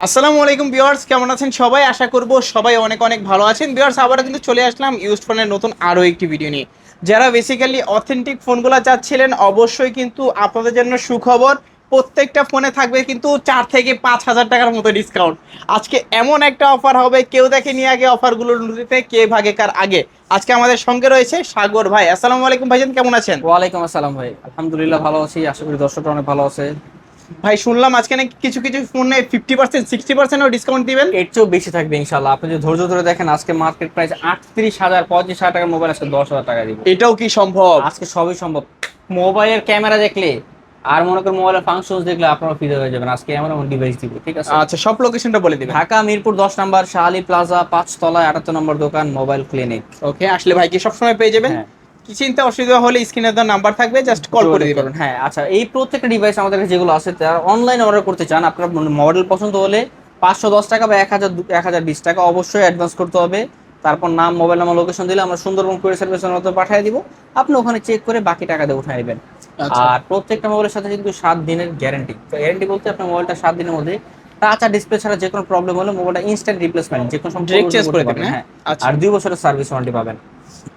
আসসালামু আলাইকুম ভিউয়ার্স, কেমন আছেন সবাই? আশা করব সবাই অনেক অনেক ভালো আছেন। ভিউয়ার্স, আবারও কিন্তু চলে আসলাম ইউজ ফোনের নতুন আরও একটি ভিডিও নিয়ে। যারা বেসিক্যালি অথেন্টিক ফোনগুলো চাচ্ছিলেন, অবশ্যই কিন্তু আপনাদের জন্য সুখবর, প্রত্যেকটা ফোনে থাকবে কিন্তু চার থেকে পাঁচ হাজার টাকার মতো ডিসকাউন্ট আজকে এমন একটা অফার হবে, কেউ দেখে দেখেনি আগে অফারগুলো নিতে, কে ভাগে কার আগে। আজকে আমাদের সঙ্গে রয়েছে সাগর ভাই। আসসালামু আলাইকুম ভাইজান, কেমন আছেন? ওয়ালাইকুম আসসালাম ভাই। আলহামদুলিল্লাহ ভালো আছি। আশা করি দর্শকরা অনেক ভালো আছে। ভাই শুনলাম আজকে নাকি কিছু কিছু ফোনে ফিফটি পার্সেন্ট সিক্সটি পার্সেন্টও ডিসকাউন্ট দিবেন? এর চেয়েও বেশি থাকবে ইনশাল্লাহ আপনি যদি ধৈর্য ধরে দেখেন আজকে মার্কেট প্রাইস আটত্রিশ হাজার পঁয়ত্রিশ হাজার টাকার মোবাইল আজকে দশ হাজার টাকা দিব। এটাও কি সম্ভব? আজকে সবই সম্ভব। মোবাইলের ক্যামেরা দেখলে আর মনে করেন মোবাইলের ফাংশনস দেখলে আপনারা ফিদে হয়ে যাবেন। আজকে এমন এমন ডিভাইস দিব ঠিক আছে? আচ্ছা সব লোকেশনটা বলে দিবেন। ঢাকা মিরপুর দশ নম্বর শাহালি প্লাজা পাঁচ তলায় আটাত্তর নম্বর দোকান মোবাইল ক্লিনিক ওকে আসলে ভাইকে সবসময় পেয়ে যাবেন? হ্যাঁ। কি চিন্তা অসুবিধা হলে স্ক্রিনে দেওয়ার নাম্বার থাকবে জাস্ট কল করে দিবেন। হ্যাঁ আচ্ছা এই প্রত্যেকটা ডিভাইস আমাদের কাছে যেগুলো আছে তারা অনলাইনে অর্ডার করতে চান আপনার মডেল পছন্দ হলে পাঁচশো দশ টাকা বা এক হাজার এক হাজার বিশ টাকা অবশ্যই অ্যাডভান্স করতে হবে। তারপর নাম মোবাইল নাম্বার লোকেশন দিলে আমরা সুন্দরবন কুরিয়ার সার্ভিসের মতো পাঠিয়ে দিব। আপনি ওখানে চেক করে বাকি টাকা দিয়ে উঠাই নেবেন। আচ্ছা। আর প্রত্যেকটা মোবাইলের সাথে কিন্তু সাত দিনের গ্যারান্টি গ্যারান্টি বলতে আপনার মোবাইলটা সাত দিনের মধ্যে টাচ আর ডিসপ্লে ছাড়া যে কোনো প্রবলেম হলে মোবাইলটা ইনস্ট্যান্ট রিপ্লেসমেন্ট যে কোনো সময় Direct করে দিবেন, পারবেন, হ্যাঁ? হ্যাঁ। আচ্ছা। আর দুই বছরের সার্ভিস ওয়ারেন্টি পাবেন।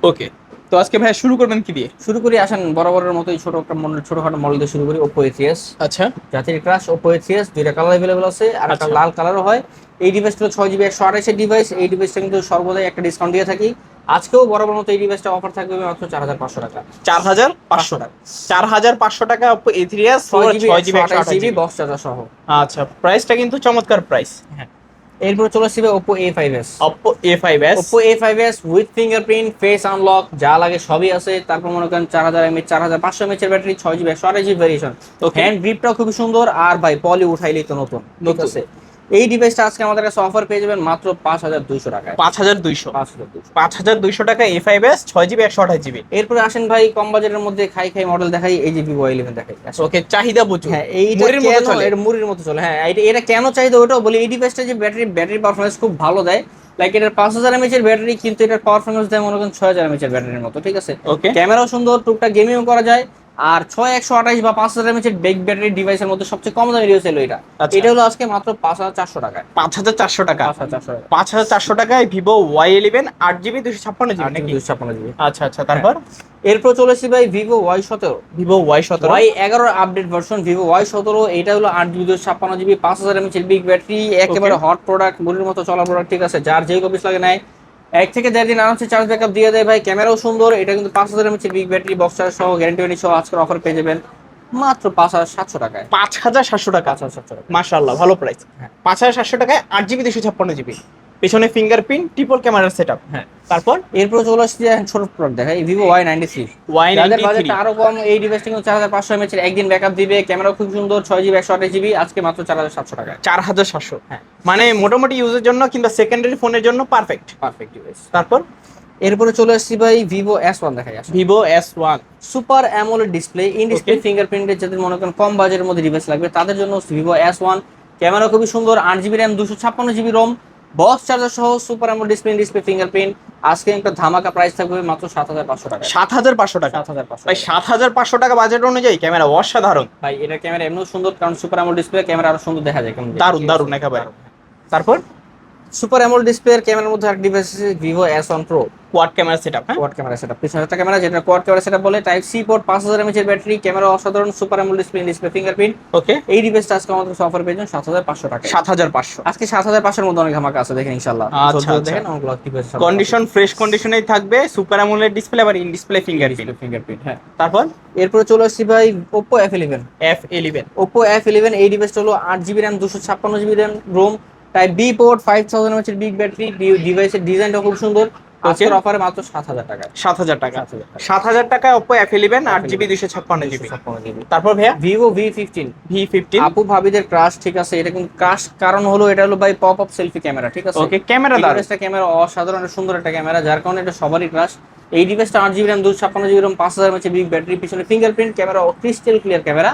ওকে তো আজকে ভাই শুরু করবেন কি দিয়ে? শুরু করি আসেন বরাবরের মতোই ছোট একটা মডেল ছোটখাটো মডেল দিয়ে শুরু করি ওপো এথিএস আচ্ছা। জাতির ক্রাশ ওপো এথিএস দুইটা কালার অ্যাভেলেবল আছে আর একটা আচ্ছা। লাল কালারও হয়। এই ডিভাইসটা ছয় জিবি একশো ডিভাইস এই ডিভাইসটা কিন্তু সর্বদাই একটা ডিসকাউন্ট দিয়ে থাকি। আজকেও বরাবর মতো এই ডিভাইসটা অফার থাকবে মাত্র চার হাজার পাঁচশো টাকা। চার হাজার পাঁচশো টাকা। চার হাজার পাঁচশো টাকা এথিরিয়াস ছয় জিবি বক্স চার্জার সহ। আচ্ছা প্রাইসটা কিন্তু চমৎকার প্রাইস এরপর চলে আসবে Oppo A five S Oppo A five S Oppo A five S with fingerprint face unlock যা লাগে সবই আছে। তারপর মনে করেন চার হাজার এমএচ চার হাজার পাঁচশো এমএচ এর ব্যাটারি ছয় জিবি একশো আঠাশ জিবি ভেরিয়েশন তো হ্যান্ড গ্রিপটা খুবই সুন্দর। আর ভাই পলি উঠাইলেই তো নতুন। ঠিক নতুন। আছে? এই ডিভাইসটা আজকে আমাদের কাছে অফার পেয়ে যাবেন মাত্র পাঁচ হাজার দুইশো টাকায়। পাঁচ হাজার দুইশো? পাঁচ হাজার দুইশো। পাঁচ হাজার দুইশো টাকা এ ফাইভ এস ছয় জিবি একশো আঠাশ জিবি এরপরে আসেন ভাই কম বাজেটের মধ্যে খাই খাই মডেল দেখাই এই যে ভিভো ইলেভেন দেখাই। ওকে চাহিদা বুঝুন হ্যাঁ এইটা কেন চলে। এর মুড়ির মতো চলে। হ্যাঁ এটা এটা কেন চাহিদা ওটাও বলি। এই ডিভাইসটা যে ব্যাটারি ব্যাটারি পারফরমেন্স খুব ভালো দেয়। লাইক এটার পাঁচ হাজার এমএচ এর ব্যাটারি কিন্তু এটার পারফরমেন্স দেয় মনে করেন ছয় হাজার এমএচ এর ব্যাটারির মতো ঠিক আছে? ওকে ক্যামেরাও সুন্দর টুকটাক গেমিংও করা যায়। আর ছয় একশো আঠাশ বা পাঁচ হাজার এমএচ এর বেগ ব্যাটারি ডিভাইসের মধ্যে সবচেয়ে কম দামি ছিল এটা। আচ্ছা। এটা হলো আজকে মাত্র পাঁচ হাজার চারশো টাকা? পাঁচ হাজার চারশো টাকা। পাঁচ হাজার চারশো টাকায় ভিভো ওয়াই ইলেভেন আট জিবি দুশো ছাপ্পান্ন জিবি নাকি? দুশো ছাপ্পান্ন জিবি আচ্ছা আচ্ছা তারপর? এরপর চলে এসেছি ভাই ভিভো ওয়াই সতেরো। ভিভো ওয়াই সতেরো? ওয়াই এগারোর আপডেট ভার্সন ভিভো ওয়াই সতেরো এটা হলো আট জিবি দুশো ছাপ্পান্ন জিবি পাঁচ হাজার এমএচ এর বিগ ব্যাটারি একেবারে হট প্রোডাক্ট মুড়ির মতো চলা প্রোডাক্ট ঠিক আছে? যার যেই কপিস লাগে নেয় এক থেকে দেড় দিন আরামসে চার্জ ব্যাকআপ দিয়ে দেয় ভাই। ক্যামেরাও সুন্দর এটা কিন্তু পাঁচ হাজার এমএচের বিগ ব্যাটারি বক্সার চার্জ সহ গ্যারান্টি ওয়ারেন্টি সহ আজকের অফার পেয়ে যাবেন। মাত্র পাঁচ হাজার সাতশো টাকায়। পাঁচ হাজার সাতশো টাকা। পাঁচ হাজার সাতশো টাকা। মাশাআল্লাহ ভালো প্রাইস হ্যাঁ। পাঁচ হাজার সাতশো টাকায় আট জিবি দুশো ছাপ্পান্ন জিবি পেছনে ফিঙ্গারপ্রিন্ট ট্রিপল ক্যামেরার সেট আপ হ্যাঁ। তারপর? এরপর চলে আসছে যে ছোট প্রোডাক্ট দেখাই Vivo Y ninety three Y যাদের বাজেটটা আরও কম এই ডিভাইসটা কিন্তু চার হাজার পাঁচশো এমএচ একদিন ব্যাকআপ দিবে। ক্যামেরা খুব সুন্দর ছয় জিবি একশো আঠাশ জিবি আজকে মাত্র চার হাজার সাতশো টাকায় চার হাজার সাতশো। হ্যাঁ। মানে মোটামুটি ইউজের জন্য কিংবা সেকেন্ডারি ফোনের জন্য পারফেক্ট পারফেক্ট ডিভাইস তারপর? এরপরে চলে আসছি ভাই ভিভো এস ওয়ান দেখাই আসলে। Vivo S one super AMOLED display in display. ফিঙ্গারপ্রিন্টের যাদের মনে করেন কম বাজেটের মধ্যে ডিভাইস লাগবে তাদের জন্য ভিভো এস ওয়ান ক্যামেরা খুবই সুন্দর আট জিবি র্যাম দুশো ছাপ্পান্ন জিবি রোম বক্স চার্জার সহ super AMOLED display display fingerprint. আজকে একটা ধামাকা প্রাইস থাকবে মাত্র সাত হাজার পাঁচশো টাকা। সাত হাজার পাঁচশো টাকা? সাত হাজার পাঁচশো ভাই সাত হাজার পাঁচশো টাকা বাজেট অনুযায়ী ক্যামেরা অসাধারণ। ভাই এটা ক্যামেরা এমন সুন্দর কারণ সুপার অ্যামোলেড ডিসপ্লে ক্যামেরা আরও সুন্দর দেখা যায় কেমন দারুণ দারুণ একেবারে। তারপর? সুপার অ্যামোলেড ডিসপ্লে ক্যামেরার মধ্যে একটা ডিভাইস আছে Vivo S one pro quad camera set up হ্যাঁ? কোয়াড ক্যামেরা সেটআপ পিছনে একটা ক্যামেরা যেটা কোয়াড ক্যামেরা সেটআপ বলে টাইপ সি পোর্ট পাঁচ হাজার এমএচ এর ব্যাটারি ক্যামেরা অসাধারণ super AMOLED display display fingerprint okay এই ডিভাইসটা আজকে আমাদের অফার পেয়েছেন সাত হাজার পাঁচশো টাকা সাত হাজার পাঁচশো। আজকে সাত হাজার পাঁচশোর মধ্যে অনেক ধামাকা আছে দেখেন ইনশাল্লাহ আচ্ছা, আচ্ছা। দেখেন অনেকগুলো ডিভাইস কন্ডিশন ফ্রেশ কন্ডিশনেই থাকবে সুপার অ্যামোলেড ডিসপ্লে আর ইন ডিসপ্লে ফিঙ্গারপ্রিন্ট ফিঙ্গারপ্রিন্ট হ্যাঁ। তারপর? এরপরে চলে আসছি ভাই Oppo F eleven F eleven Oppo F eleven এই ডিভাইসটা হলো আট জিবি র্যাম দুশো ছাপ্পান্ন GB RAM ROM type B port five thousand mAh big battery ডিভাইসের ডিজাইনটা খুব সুন্দর। আজকের অফারে মাত্র সাত হাজার টাকায় সাত হাজার টাকা। 7,000 টাকা। সাত হাজার টাকায় অপো এফ ইলেভেন আট জিবি দুশো ছাপ্পান্ন জিবি তারপর ভাইয়া? Vivo V fifteen V fifteen আপু ভাবিদের ক্রাশ ঠিক আছে? এটা কিন্তু ক্রাশ কারণ হলো এটা হলো ভাই পপ আপ সেলফি ক্যামেরা ঠিক আছে? ওকে ক্যামেরা দারুণ ক্যামেরা অসাধারণ সুন্দর একটা ক্যামেরা যার কারণে এটা সবারই ক্রাশ এই ডিভাইসটা আট জিবি র্যাম দুশো ছাপ্পান্ন জিবি র্যাম পাঁচ হাজার এমএচ বিগ ব্যাটারি পিছনে fingerprint camera crystal clear camera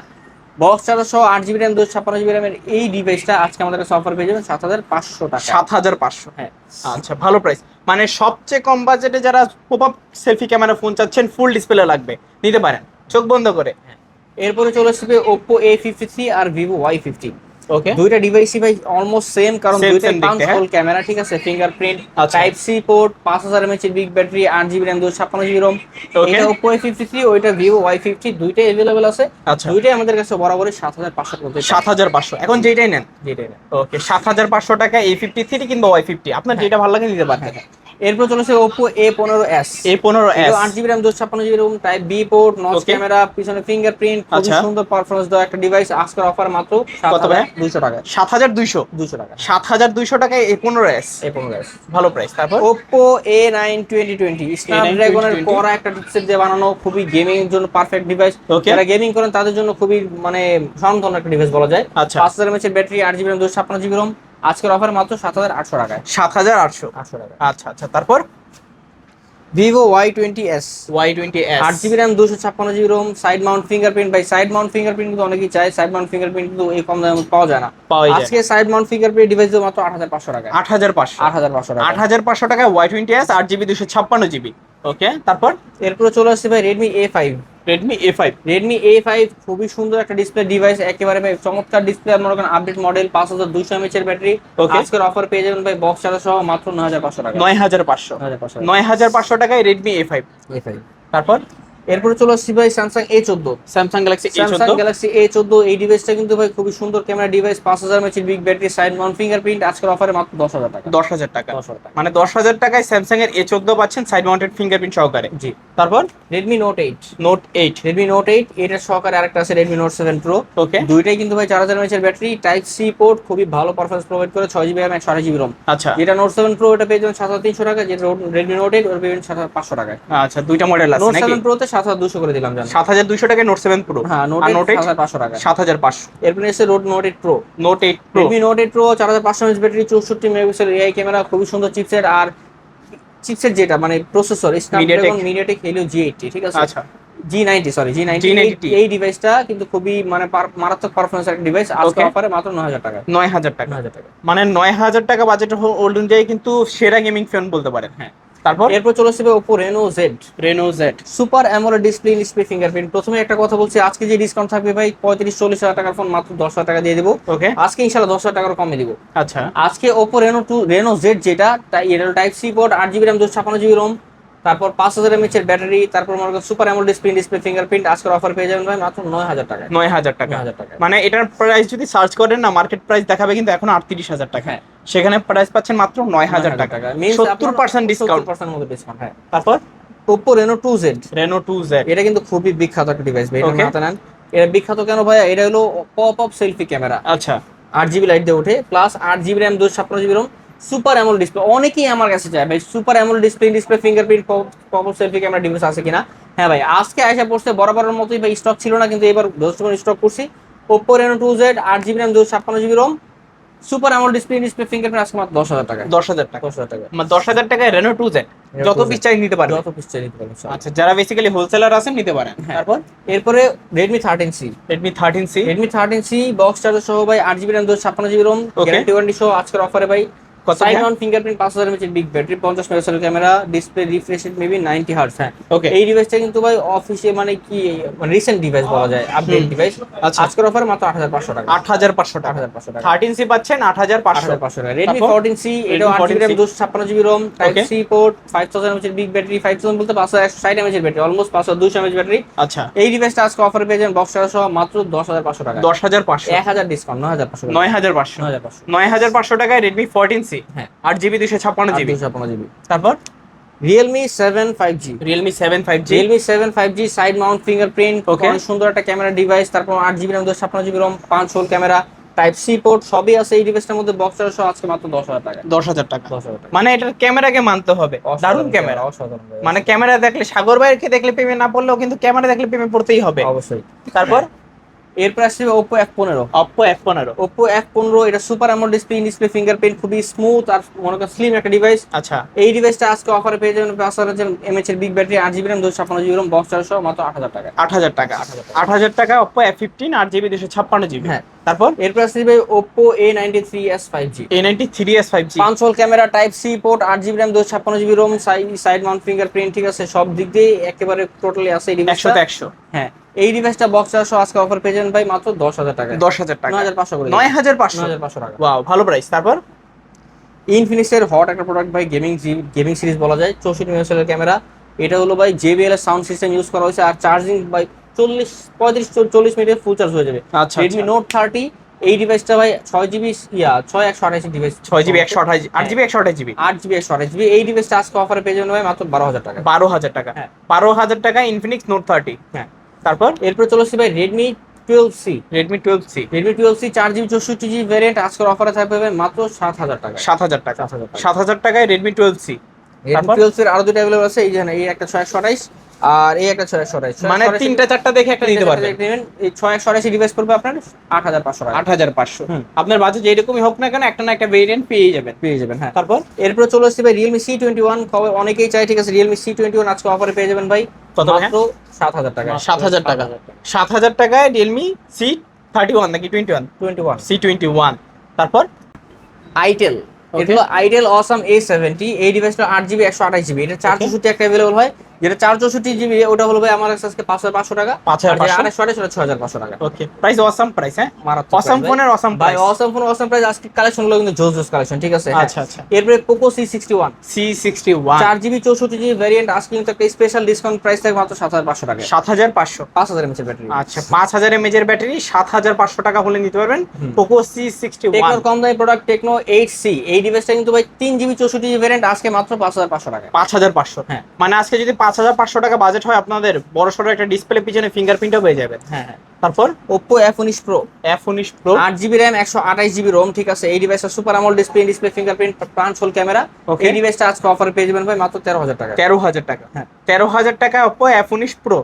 box charger সহ আট জিবি র্যাম দুশো ছাপ্পান্ন জিবি র্যামের এই ডিভাইসটা আজকে আমাদের কাছে অফার পেয়ে যাবেন সাত হাজার পাঁচশো টাকা। সাত হাজার পাঁচশো। হ্যাঁ। আচ্ছা ভালো প্রাইস মানে সবচেয়ে কম বাজেটে যারা pop up selfie camera phone চাচ্ছেন ফুল ডিসপ্লে লাগবে। নিতে পারেন। চোখ বন্ধ করে। এরপরে চলে আসবে ওপো এ ফিফটি থ্রি আর ভিভো ওয়াই ফিফটি ওকে দুইটা ডিভাইসই ভাই অলমোস্ট সেম কারণ দেখতে, পাঁচ হ্যাঁ? হোল ক্যামেরা ঠিক আছে ফিঙ্গারপ্রিন্ট। টাইপ সি পোর্ট পাঁচ হাজার এমএচ এর বিগ ব্যাটারি আট জিবি র্যাম দুশো ছাপ্পান্ন জিবি রোম এটা ফিফটি থ্রি ওইটা ভিভো ওয়াই ফিফটি দুইটাই অ্যাভেলেবেল আছে। আচ্ছা। দুইটাই আমাদের কাছে বরাবরই সাত হাজার পাঁচশো মধ্যে সাত হাজার পাঁচশো। এখন যেটাই নেন। যেটাই না ওকে সাত হাজার পাঁচশো টাকা এ ফিফটি থ্রি কিংবা ওয়াই ফিফটি আপনার যেটা ভালো লাগে নিতে পারেন এরপর চলেছে ওপো এ পনেরো এস এ পনেরো এস আট জিবি র্যাম দুশো ছাপ্পান্ন GB ROM type B port notch camera পিছনে ফিঙ্গারপ্রিন্ট খুবই আচ্ছা। সুন্দর পারফরমেন্স দেওয়া একটা ডিভাইস আজকের অফার মাত্র কত ভাই? দুশো টাকা সাত হাজার দুইশো? দুশো টাকা সাত হাজার দুইশো টাকায় এ পনেরো এস এ পনেরো এস ভালো প্রাইস তারপর? Oppo A nine twenty twenty স্ন্যাপড্রাগনের 2020 করা একটা চিপসেট দিয়ে বানানো খুবই গেমিং এর জন্য পারফেক্ট ডিভাইস. যারা গেমিং করেন তাদের জন্য খুবই মানে স্বনামধন্য একটা ডিভাইস বলা যায়। আচ্ছা। পাঁচ হাজার এমএচ এর ব্যাটারি আট জিবি দুশো ছাপ্পান্ন জিবি রোম আজকের অফার মাত্র সাত হাজার আটশো টাকায়। সাত হাজার আটশো। আটশো টাকা আচ্ছা আচ্ছা তারপর? Vivo Y twenty S Y twenty S আট জিবি র্যাম দুশো ছাপ্পান্ন GB ROM side mount fingerprint by side mount fingerprint কিন্তু অনেকেই চায় সাইড মাউন্ট ফিঙ্গারপ্রিন্ট কিন্তু এই কম দামে পাওয়া যায় না। আজকে সাইড মাউন্ট ফিঙ্গারপ্রিন্ট ডিভাইস মাত্র আট হাজার পাঁচশো টাকা আট হাজার পাঁচশো। আট হাজার পাঁচশো টাকা আট হাজার পাঁচশো টাকা ওয়াই টোয়েন্টি এস আট জিবি দুশো ছাপ্পান্ন জিবি ওকে তারপর? এরপরে চলে আসছে ভাই Redmi A five Redmi A five Redmi A five খুবই সুন্দর একটা ডিসপ্লে ডিভাইস একেবারে ভাই চমৎকার ডিসপ্লে মনে ওখানে আপডেট মডেল পাঁচ হাজার দুইশো এমএচ এর ব্যাটারি. আজকের অফার পেয়ে যাবেন ভাই বক্স চার্জার সহ মাত্র নয় হাজার পাঁচশো টাকা। নয় হাজার পাঁচশো। নয় হাজার পাঁচশো টাকায় Redmi A five A five তারপর? এরপরে চলে আসছি ভাই স্যামসাং এ চোদ্দ Samsung Galaxy Samsung Galaxy A চোদ্দ এই ডিভাইসটা কিন্তু ভাই খুবই সুন্দর ক্যামেরা ডিভাইস পাঁচ হাজার mAh big battery side mount fingerprint আজকের অফারে মাত্র দশ হাজার টাকা। দশ হাজার টাকা। টাকা। মানে দশ হাজার টাকায় স্যামসাং এর এ চোদ্দ পাচ্ছেন সাইড মাউন্টেড ফিঙ্গারপ্রিন্ট সহকারে। জি। তারপর? Redmi note eight note eight Redmi note eight এটার সহকারে আরেকটা আছে Redmi note seven pro okay দুইটাই কিন্তু ভাই চার হাজার এমএচ এর ব্যাটারি টাইপ সি পোর্ট খুবই ভালো পারফরমেন্স প্রোভাইড করে ছয় জিবি র্যাম একশো আঠাশ জিবি রোম আচ্ছা। যেটা নোট সেভেন প্রো এটা পেয়ে যাবেন সাত হাজার তিনশো টাকা যেটা রেডমি নোট এইট ওটা পেয়ে যাবেন সাত হাজার পাঁচশো টাকায়। আচ্ছা দুইটা মডেল আছে নোট সেভেন প্রোতে সাত হাজার দুশো করে দিলাম জান। সাত হাজার টাকায় নোট সেভেন প্রো হ্যাঁ নোট এইট নোট এইট পাঁচশো টাকা সাত হাজার পাঁচশো। এরপরে এসে road note eight pro note eight pro Redmi note eight pro চার হাজার পাঁচশো এমএচ ব্যাটারি চৌষট্টি মেগাপিক্সেল এআই ক্যামেরা খুবই সুন্দর চিপসেট আর চিপসেট যেটা মানে processor Snapdragon MediaTek Helio G eighty ঠিক আছে? আচ্ছা। G ninety sorry G ninety G90 এই ডিভাইসটা কিন্তু খুবই মানে মারাত্মক পারফরমেন্স একটা ডিভাইস আজকে. অফারে মাত্র নয় হাজার টাকা। নয় হাজার টাকা। নয় হাজার টাকা। মানে নয় হাজার টাকা বাজেট অনুযায়ী কিন্তু সেরা গেমিং ফোন বলতে পারেন। হ্যাঁ। তারপর? এরপর চলে আসবে Oppo Reno Z Reno Z super AMOLED display display fingerprint প্রথমে একটা কথা বলছি আজকে যে ডিসকাউন্ট থাকবে ভাই পঁয়ত্রিশ চল্লিশ হাজার টাকার ফোন মাত্র দশ হাজার টাকা দিয়ে দেবো। ওকে আজকে ইনশাল্লাহ দশ হাজার টাকার কমে দিব। আচ্ছা। আজকে Oppo Reno two Reno Z যেটা তাই এটা টাইপ সি পোর্ট আট জিবি র্যাম দুশো ছাপান্ন জিবি রোম তারপর পাঁচ হাজার এমএচ এর ব্যাটারি তারপর মনে করেন super AMOLED display display fingerprint আজকের অফার পেয়ে যাবেন ভাই মাত্র নয় হাজার টাকা নয় হাজার টাকা হাজার টাকা মানে এটার প্রাইস যদি সার্চ করেন না মার্কেট প্রাইস দেখাবে কিন্তু এখন আটত্রিশ হাজার টাকা। হ্যাঁ। সেখানে প্রাইস পাচ্ছেন মাত্র নয় হাজার টাকা। সত্তর পার্সেন্ট ডিসকাউন্ট পার্সেন্ট মতো ডিসকাউন্ট হ্যাঁ। তারপর? Oppo Reno two Z Reno two Z এটা কিন্তু খুবই বিখ্যাত একটা ডিভাইস ভাই এটা নেন। এটা বিখ্যাত কেন ভাই এটা হলো পপ আপ সেলফি ক্যামেরা আচ্ছা। আট জিবি লাইট দিয়ে ওঠে প্লাস আট জিবি র্যাম দুশো ছাপ্পান্ন GB ROM super AMOLED display অনেকেই আমার কাছে চায় ভাই super AMOLED display display fingerprint pop selfie camera device আছে কিনা? হ্যাঁ ভাই আজকে আয়সা পড়ছে বরাবরের মতোই ভাই স্টক ছিল না কিন্তু এবার দশ স্টক করছি। ওপো রেনো টু জেড আট জিবি র্যাম দুশো ছাপ্পান্ন GB ROM super AMOLED display display fingerprint আজকে মাত্র দশ হাজার টাকা দশ হাজার টাকা। দশ হাজার টাকা মানে দশ হাজার টাকায় রেনো টু জেড যত পিস চাই নিতে পারবেন যত পিস চাই নিতে পারবেন আচ্ছা যারা বেসিক্যালি হোলসেলার আছেন নিতে পারেন। হ্যাঁ। তারপর? এরপরে Redmi thirteen C Redmi thirteen C Redmi thirteen C box charger সহ ভাই আট জিবি র্যাম দুশো ছাপ্পান্ন জিবি রোম. গ্যারান্টি ওয়ারেন্টি সহ আজকের অফারে ভাই সাইড? মাউন্ট ফিঙ্গারপ্রিন্ট পাঁচ হাজার বিগ ব্যাটারি পঞ্চাশ megapixel camera display refresh maybe ninety hertz হ্যাঁ। ওকে এই ডিভাইসটা কিন্তু ভাই অফিসে মানে কি রিসেন্ট ডিভাইস বলা যায় আপডেট ডিভাইস আচ্ছা। আজকের অফারে মাত্র টাকা। আট হাজার পাঁচশো আট টাকা হাজার পাঁচশো টাকা। থার্টিন সি পাচ্ছেন আট হাজার আট পাঁচশো হাজার পাঁচশো টাকা। রেডমি তারপর? সি এটাও আট 14C জিবি র্যাম দুশো GB ROM type C port five thousand big battery five thousand বলতে পাঁচশো একশো ষাট এমএচের ব্যাটারি অলমোস্ট পাঁচশো দুশো এমএচ ব্যাটারি আচ্ছা। এই ডিভাইসটা আজকে অফারে পেয়ে যাবেন বক্স সহ মাত্র দশ হাজার পাঁচশো টাকা দশ হাজার পাঁচশো। এক হাজার ডিসকাউন্ট নয় হাজার পাঁচশো নয় হাজার পাঁচশো। নয় হাজার পাঁচশো। নয় হাজার পাঁচশো টাকায় রেডমি ফোরটিন সি হ্যাঁ আট জিবি দুশো ছাপ্পান্ন জিবি ছাপ্পান্ন জিবি তারপর? Realme seven five G Realme seven five G Realme seven five G side mount fingerprint. অনেক সুন্দর একটা ক্যামেরা ডিভাইস তারপর আট জিবি র্যাম দুশো ছাপ্পান্ন জিবি রম পাঁচ hole camera type C port সবই আছে এই ডিভাইসটার মধ্যে বক্স চার্জার সহ আজকে মাত্র দশ হাজার টাকা। দশ হাজার টাকা। দশ হাজার মানে এটার ক্যামেরাকে মানতে হবে। দারুণ ক্যামেরা অসাধারণ মানে ক্যামেরা দেখলে সাগর ভাইয়েরকে দেখলে প্রেমে না পড়লেও কিন্তু ক্যামেরা দেখলে প্রেমে পড়তেই হবে। অবশ্যই। তারপর? এরপর আসছে ওপো এফ পনেরো। অপ্পো এফ পনেরো। ওপো এফ পনেরো এটা super AMOLED display display fingerprint খুবই স্মুথ আর মনে করেন স্লিম একটা ডিভাইস আচ্ছা। এই ডিভাইসটা আজকে অফারে পেয়ে যাবেন পাঁচ হাজার এমএচ এর বিগ ব্যাটারি আট জিবি র্যাম দুশো ছাপ্পান্ন জিবি রম বক্স সহ মাত্র আট হাজার টাকা। আট হাজার টাকা। 8,000 আট হাজার টাকা অপ্পো এফ ফিফটিন আট জিবি দুশো ছাপ্পান্ন জিবি হ্যাঁ। তারপর? এরপর আসছে ভাই Oppo A ninety three S five G A ninety three S five G পাঁচ ক্যামেরা টাইপ সি পোর্ট আট জিবি র্যাম দুশো ছাপ্পান্ন GB ROM side mount fingerprint ঠিক আছে? সব দিক দিয়ে একেবারে টোটালি আছে একশো একশো। হ্যাঁ। এই ডিভাইসটা বক্স সহ আজকে অফার পেয়ে ভাই মাত্র দশ হাজার টাকা দশ হাজার টাকা। নয় হাজার পাঁচশো করে নয় হাজার পাঁচশো। হাজার পাঁচশো টাকা। ওয়াও ভালো প্রাইস তারপর? ইনফিনিক্সের হট একটা প্রোডাক্ট ভাই গেমিং গেমিং সিরিজ বলা যায় চৌষট্টি মেগাপিক্সেলের ক্যামেরা এটা হলো ভাই জেবিএল এর সাউন্ড সিস্টেম ইউজ করা হয়েছে আর চার্জিং ভাই চল্লিশ পঁয়ত্রিশ চল- চল্লিশ মিনিটে ফুল চার্জ হয়ে যাবে। আচ্ছা রেডমি নোট থার্টি এই ডিভাইসটা ভাই ছয় জিবি ইয়া ছয় একশো আঠাশ ডিভাইস ছয় জিবি একশো আঠাশ আট জিবি একশো আঠাশ জিবি আট জিবি একশো আঠাশ জিবি এই ডিভাইসটা আজকে অফারে পেয়ে যাবেন ভাই মাত্র বারো হাজার টাকা। বারো হাজার টাকা। হ্যাঁ। বারো হাজার টাকা ইনফিনিক্স নোট থার্টি হ্যাঁ। তারপর এরপরে চলে আসছি ভাই Redmi twelve C Redmi twelve C Redmi twelve C চার জিবি চৌষট্টি জিবি ভ্যারিয়েন্ট আজকের অফারে থাকবে মাত্র সাত হাজার টাকা। সাত হাজার টাকা। সাত হাজার টাকায় রেডমি টুয়েলভ সি এর আরও দুটো আছে এই যে এই একটা ছয় একশো আঠাইশ আর এই একটা ছয় একশো আঠাইশ। মানে তিনটা চারটা দেখে একটা নিতে পারবেন। এই ছয় একশো আঠাশি ডিভাইস পড়বে আপনার আট হাজার পাঁচশো টাকা। আট হাজার পাঁচশো। হুম। আপনার বাজেট যেরকমই হোক না কেন একটা না একটা ভেরিয়েন্ট পেয়ে যাবেন। পেয়ে যাবেন হ্যাঁ। তারপর? এরপর চলে আসছে ভাই টোয়েন্টি ওয়ান খবর অনেকেই চাই ঠিক আছে রিয়েলমি সি টোয়েন্টি ওয়ান আজকে অফারে পেয়ে যাবেন ভাই। কত মাত্র সাত হাজার টাকা। সাত হাজার টাকা। সাত হাজার টাকায় রিয়েলমি সি থার্টি ওয়ান নাকি twenty one twenty one C twenty one তারপর? আইটেল. এটা হলো আইডেল অসাম এ সেভেন্টি এই ডিভাইসটা আট জিবি একশো আঠাশ জিবি এটা চার. চৌষট্টি একটা অ্যাভেলেবল হয়। যেটা চার চৌষট্টি জিবি ওটা হলো ভাই আমার কাছে আজকে পাঁচ হাজার পাঁচশো টাকা। 5,500 আঠাশ আঠাশ ওটা ছয় হাজার পাঁচশো টাকা ওকে প্রাইস অসাম প্রাইস হ্যাঁ অসাম ফোনের অসাম ভাই। অসাম ফোন অসাম প্রাইস আজকে কালেকশনগুলো কিন্তু জোস জোস কালেকশন ঠিক আছে? হ্যাঁ। আচ্ছা আচ্ছা। এরপরে Poco C sixty one C sixty one চার জিবি চৌষট্টি জিবি ভ্যারিয়েন্ট আজকে কিন্তু একটা স্পেশাল ডিসকাউন্ট প্রাইস থাকে মাত্র সাত হাজার পাঁচশো টাকা। সাত হাজার পাঁচশো। পাঁচ হাজার এমএচের ব্যাটারি আচ্ছা পাঁচ হাজার এমএজের ব্যাটারি সাত হাজার পাঁচশো টাকা হলে নিতে পারবেন পোকো সি সিক্সটি ওয়ান কম দামি প্রোডাক্ট টেকনো এইট সি এই ডিভাইসটা কিন্তু ভাই তিন জিবি চৌষট্টি জিবি ভ্যারিয়েন্ট আজকে মাত্র পাঁচ হাজার পাঁচশো টাকা। পাঁচ হাজার পাঁচশো। হ্যাঁ। মানে আজকে যদি পাঁচ হাজার পাঁচশো টাকা বাজেট হয় আপনাদের বড় সড়ো একটা ডিসপ্লে পিছনে ফিঙ্গারপ্রিন্টও পেয়ে যাবেন। হ্যাঁ হ্যাঁ। তারপর? ওপ্পো এফ উনিশ প্রো এফ উনিশ প্রো আট জিবি র্যাম একশো আঠাশ জিবি রোম ঠিক আছে? এই ডিভাইসটা super AMOLED display display fingerprint পাঁচ হোল ক্যামেরা এই ডিভাইসটা আজকে অফারে পেয়ে যাবেন ভাই মাত্র তেরো হাজার টাকা। তেরো হাজার টাকা। হ্যাঁ। তেরো হাজার টাকা ওপো এফ উনিশ প্রো।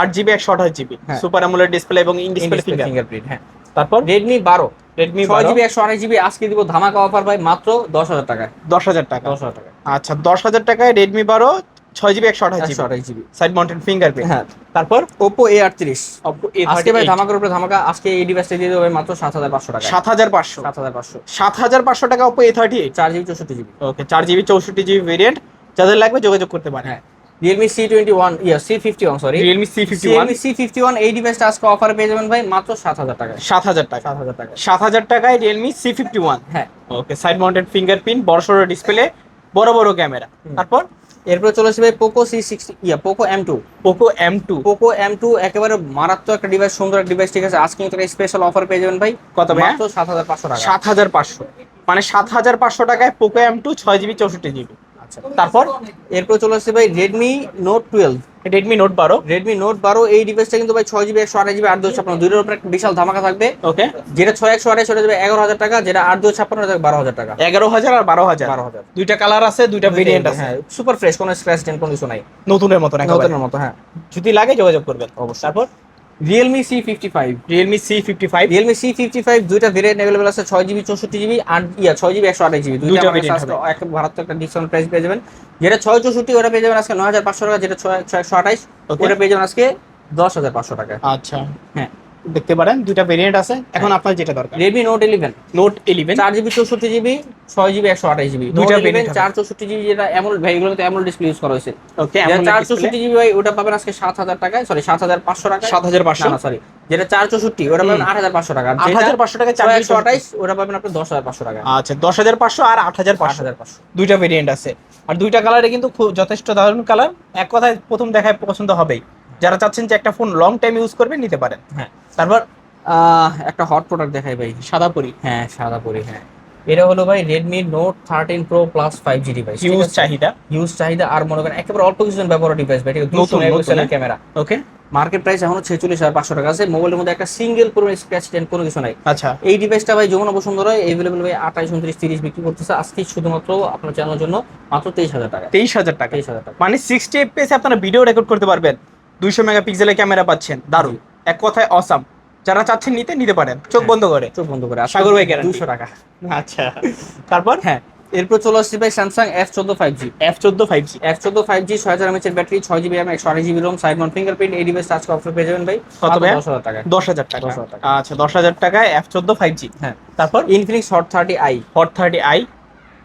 আট জিবি একশো আঠাশ জিবি। সুপার আমুলের ডিসপ্লে এবং ইন ডিসপ্লে ফিঙ্গারপ্রিন্ট হ্যাঁ। তারপর? রেডমি বারো রেডমি ছয় জিবি একশো আঠাশ জিবি আজকে দিব ধামাকা অফার ভাই মাত্র দশ হাজার টাকায়। দশ হাজার টাকা। দশ হাজার টাকা আচ্ছা দশ হাজার টাকায় রেডমি বারো ছয় জিবি একশো আঠাশ জিবি আঠাশ জিবি সাইড মাউন্টেন ফিঙ্গারপ্রিন্ট হ্যাঁ। তারপর? ওপ্পো এ আটত্রিশ Oppo A আজকে ভাই ধামাকার উপরে ধামাকা আজকে এই ডিভাইসটা দিয়ে দেবে মাত্র সাত হাজার পাঁচশো টাকা সাত হাজার পাঁচশো। সাত হাজার পাঁচশো। সাত হাজার পাঁচশো টাকা ওপো এ থার্টি চার জিবি চৌষট্টি জিবি ওকে চার জিবি চৌষট্টি জিবি ভেরিয়েন্ট যাদের লাগবে যোগাযোগ করতে পারেন। হ্যাঁ। Realme C twenty one yeah C fifty one sorry Realme C fifty one C fifty one এই ডিভাইসটা আজকে অফারে পেয়ে যাবেন ভাই মাত্র সাত হাজার টাকা সাত হাজার টাকা। সাত হাজার টাকা সাত হাজার টাকায় রিয়েলমি সি ফিফটি ওয়ান হ্যাঁ। ওকে সাইড মাউন্টেড ফিঙ্গারপ্রিন্ট বড় সড়ো ডিসপ্লে বড় বড় ক্যামেরা তারপর? এরপরে চলে আসবে Poco C sixty yeah Poco M two Poco M two Poco M two একেবারে মারাত্মক একটা ডিভাইস সুন্দর একটা ডিভাইস ঠিক আছে? আজকে কিন্তু একটা স্পেশাল অফার পেয়ে যাবেন ভাই। কত ভাই মাত্র সাত হাজার পাঁচশো টাকা। সাত হাজার পাঁচশো। মানে সাত হাজার পাঁচশো টাকায় পোকো এম টু ছয় জিবি চৌষট্টি জিবি আচ্ছা। তারপর? এরপর চলে আসছে ভাই Redmi note twelve Redmi note বারো? রেডমি নোট বারো এই ডিভাইসটা কিন্তু ভাই ছয় জিবি একশো আঠাশ জিবি আট দুই ছাপ্পান্ন দুইটার উপরে একটা বিশাল ধামাকা থাকবে। ওকে যেটা ছয় একশো আঠাশ ওটা যাবে এগারো হাজার টাকা যেটা আট দুই ছাপ্পান্ন হাজার যাবে বারো হাজার টাকা। এগারো হাজার আর বারো হাজার। বারো হাজার। দুইটা কালার আছে দুইটা ভেরিয়েন্ট আছে। হ্যাঁ সুপার ফ্রেশ কোনো স্ক্র্যাচ টেন কোনো কিছু নাই। নতুনের মতো নতুনের মতো হ্যাঁ। যদি লাগে যোগাযোগ করবেন। অবশ্যই। তারপর? Realme C fifty five Realme C fifty five Realme C fifty five দুইটা ভেরিয়েন্ট অ্যাভেলেবল আছে ছয় জিবি চৌষট্টি জিবি আট ইয়া ছয় জিবি একশো আঠাশ জিবি দুইটা একটা ভারত একটা ডিসকাউন্ট প্রাইস পেয়ে যাবেন। যেটা ছয় চৌষট্টি ওটা পেয়ে যাবেন আজকে নয় হাজার পাঁচশো টাকা যেটা ছয় ছয় একশো আঠাশ ওটা পেয়ে যাবেন আজকে দশ হাজার পাঁচশো টাকা। আচ্ছা। হ্যাঁ। দেখতে পারেন দুইটা ভেরিয়েন্ট আছে। এখন আপনার যেটা দরকার। Redmi note eleven note eleven চার জিবি চৌষট্টি জিবি ছয় জিবি একশো আঠাশ জিবি দুইটা চৌষট্টি জিবি যেটা এমন ভাই এগুলো তো এমন ডিসপ্লে ইউজ করা হয়েছে। ওকে চৌষট্টি জিবি ভাই ওটা পাবেন আজকে সাত হাজার টাকায় সরি সাত হাজার পাঁচশো টাকা সাত হাজার পাঁচশো? না সরি যেটা চার চৌষট্টি ওটা পাবেন হুম। আট হাজার পাঁচশো টাকা। আট হাজার পাঁচশো টাকা চার ছয় জিবি একশো আঠাইশ ওটা পাবেন আপনি দশ হাজার পাঁচশো টাকা আচ্ছা দশ হাজার পাঁচশো আর আট হাজার আট পাঁচশো হাজার পাঁচশো। দুইটা ভেরিয়েন্ট আছে। আর দুইটা কালারে কিন্তু খুব যথেষ্ট দারুণ কালার এক কথায় প্রথম দেখায় পছন্দ হবেই। যারা চাচ্ছেন যে একটা ফোন লং টাইম ইউজ করবেন নিতে পারেন। হ্যাঁ। তারপর একটা হট প্রোডাক্ট দেখাই ভাই সাদা পরি। হ্যাঁ সাদা পরি হ্যাঁ। এটা হলো ভাই Redmi note thirteen pro plus five G device huge চাহিদা। ইউজ চাহিদা আর মনে করেন একেবারে অল্প কিছুজন ব্যবহার ডিভাইস ভাই নতুন, হ্যাঁ। ক্যামেরা ওকে মার্কেট প্রাইস এখনও ছেচল্লিশ হাজার পাঁচশো টাকা আছে। মোবাইলের মধ্যে একটা সিঙ্গেল পুরো স্ক্র্যাচ টেন কোনো কিছু নাই। আচ্ছা। এই ডিভাইসটা ভাই যমুনা বসুন্ধরা এভেলেবল ভাই আঠাইশ উনত্রিশ তিরিশ বিক্রি করতেছে। আজকে শুধুমাত্র আপনার চ্যানেলের জন্য মাত্র তেইশ হাজার টাকা। তেইশ হাজার টাকা। তেইশ হাজার টাকা। মানে সিক্সটি এফপিএস আপনারা ভিডিও রেকর্ড করতে পারবেন। দুইশো মেগাপিক্সেলের ক্যামেরা পাচ্ছেন দারুণ। এক কথায় অসাম যারা চাচ্ছেন নিতে নিতে পারেন। চোখ বন্ধ করে। চোখ বন্ধ করে। সাগর ভাই guarantee। দুশো টাকা। আচ্ছা তারপর? হ্যাঁ। এরপর চলে আসছে ভাই স্যামসাং এফ চোদ্দ ফাইভ জি এফ চোদ্দ ফাইভ জি এফ চোদ্দ ফাইভ জি ছয় হাজার এমএচের ব্যাটারি ছয় জিবি র্যাম একশো আঠাশ GB ROM side mount fingerprint এই ডিভাইস আজকে অফার পেয়ে যাবেন ভাই। কত ভাইয়া? দশ হাজার টাকা। দশ হাজার টাকা। আচ্ছা দশ হাজার টাকায় এফ চোদ্দ ফাইভ জি হ্যাঁ। তারপর? Infinix hot thirty i hot thirty i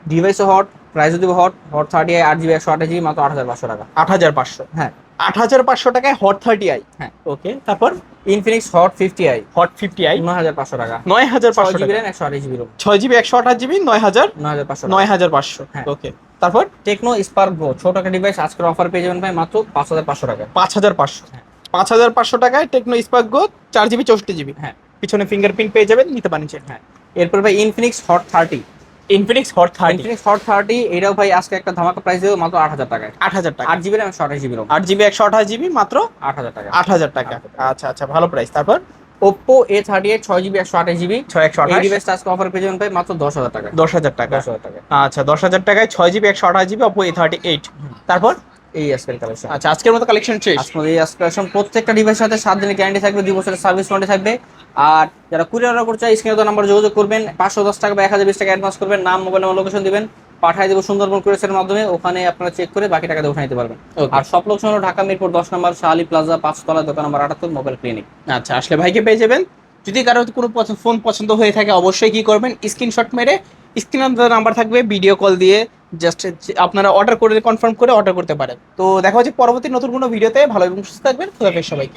ডিভাইসও hot প্রাইসও দিব হট হট থার্টি আই আট জিবি একশো আঠাশ জিবি মাত্র আট হাজার পাঁচশো টাকা। আট হাজার পাঁচশো। হ্যাঁ। আট হাজার পাঁচশো টাকায় হট থার্টি আই হ্যাঁ। ওকে তারপর Infinix hot fifty i hot fifty i নয় হাজার পাঁচশো টাকা। নয় হাজার পাঁচশো জিবি র্যাম একশো আঠাশ জিবি ছয় জিবি একশো আঠাশ জিবি নয় হাজার নয় হাজার পাঁচশো নয় হাজার পাঁচশো। হ্যাঁ। ওকে তারপর? টেকনো স্পার্ক প্রো ছোট একটা ডিভাইস আজকের অফার পেয়ে যাবেন ভাই মাত্র পাঁচ হাজার পাঁচশো টাকা। পাঁচ হাজার পাঁচশো। হ্যাঁ। পাঁচ হাজার পাঁচশো টাকায় টেকনো স্পার্ক গো চার জিবি চৌষট্টি জিবি হ্যাঁ। পিছনে ফিঙ্গারপ্রিন্ট পেয়ে যাবেন নিতে পারেন হ্যাঁ। এরপর ভাই Infinix hot thirty Infinix hot thirty Infinix hot thirty এটাও ভাই আজকে একটা ধামাকা প্রাইস দেবো মাত্র আট হাজার টাকায়। আট হাজার টাকা। আট জিবি একশো আঠাশ জিবি আট জিবি একশো আঠাশ জিবি মাত্র আট হাজার টাকা। আট হাজার টাকা। আচ্ছা আচ্ছা ভালো প্রাইস তারপর? ওপ্পো এ থার্টি এইট ছয় জিবি একশো আঠাশ জিবি ছয় একশো আঠাশ। ডিভাইসটা আজকে অফার পেয়ে যাবেন ভাই মাত্র দশ হাজার টাকা। দশ হাজার টাকা। দশ হাজার টাকা। আচ্ছা দশ হাজার টাকায় ছয় জিবি একশো আঠাশ GB Oppo A thirty eight তারপর? এই আজকের কালেকশন আচ্ছা আজকের মতো কালেকশন শেষ? আজকের এই আজকের প্রত্যেকটা ডিভাইসের সাথে সাত দিনের গ্যারান্টি থাকবে দুই বছরের সার্ভিস ওয়ারেন্টি থাকবে। আর যারা কুরিয়ার অর্ডার চায় স্ক্রিনে নাম্বার যোগাযোগ করবেন। পাঁচশো দশ টাকা বা এক হাজার বিশ টাকা অ্যাডভান্স করবেন। নাম মোবাইল নাম্বার লোকেশন দিবেন। পাঠাই দেবো সুন্দরবন কুরিয়ারের মাধ্যমে। ওখানে আপনারা চেক করে বাকি টাকা দিয়ে উঠে নিতে পারবেন. আর সব লোকেশন হলো ঢাকা মিরপুর দশ নম্বর শাহালি প্লাজা পাঁচতলা দোকান নম্বর আটাত্তর মোবাইল ক্লিনিক আচ্ছা আসলে ভাইকে পেয়ে যাবেন। যদি কারও কোনো ফোন পছন্দ হয়ে থাকে অবশ্যই কি করবেন? স্ক্রিনশট মেরে স্ক্রিন নাম্বার থাকবে ভিডিও কল দিয়ে জাস্ট আপনারা অর্ডার করে কনফার্ম করে অর্ডার করতে পারেন। তো দেখা হচ্ছে পরবর্তী নতুন কোনো ভিডিওতে ভালো এবং সুস্থ থাকবেন। খুদাফেজ সবাই